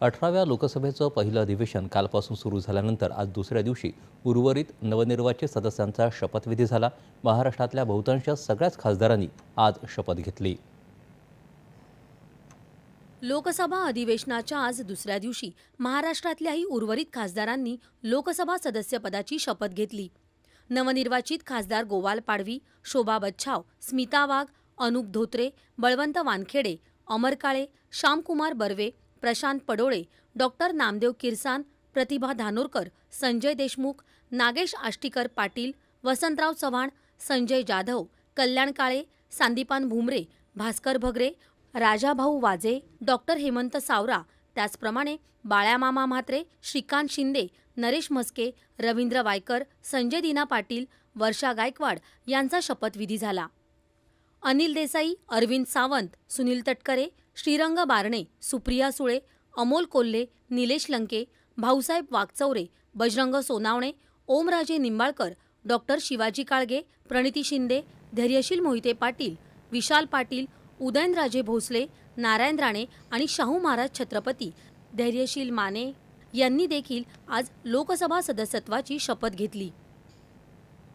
अठराव्या लोकसभेचं पहिलं अधिवेशन कालपासून सुरू झाल्यानंतर आज दुसऱ्या दिवशी उर्वरित नवनिर्वाचित सदस्यांचा शपथविधी झाला. महाराष्ट्रातल्या बहुतांश सगळ्याच खासदारांनी आज शपथ घेतली. लोकसभा अधिवेशनाच्या आज दुसऱ्या दिवशी महाराष्ट्रातल्याही उर्वरित खासदारांनी लोकसभा सदस्यपदाची शपथ घेतली. नवनिर्वाचित खासदार गोवाल पाडवी शोभा बच्छाव स्मिता वाघ अनुप धोत्रे बळवंत वानखेडे अमर काळे श्यामकुमार बर्वे प्रशांत पडोळे डॉक्टर नामदेव किरसान प्रतिभा धानोरकर संजय देशमुख नागेश आष्टीकर पाटील वसंतराव चव्हाण संजय जाधव कल्याण काळे सांदीपान भुमरे भास्कर भगरे राजाभाऊ वाजे डॉक्टर हेमंत सावरा त्याचप्रमाणे बाळ्यामामा म्हात्रे श्रीकांत शिंदे नरेश म्हस्के रवींद्र वायकर संजय दिना पाटील वर्षा गायकवाड यांचा शपथविधी झाला. अनिल देसाई अरविंद सावंत सुनील तटकरे श्रीरंग बारणे सुप्रिया सुळे अमोल कोल्हे निलेश लंके भाऊसाहेब वागचौरे बजरंग सोनावणे ओमराजे निंबाळकर डॉक्टर शिवाजी काळगे प्रणिती शिंदे धैर्यशील मोहिते पाटील विशाल पाटील उदयनराजे भोसले नारायण राणे आणि शाहू महाराज छत्रपती धैर्यशील माने यांनी देखील आज लोकसभा सदस्यत्वाची शपथ घेतली.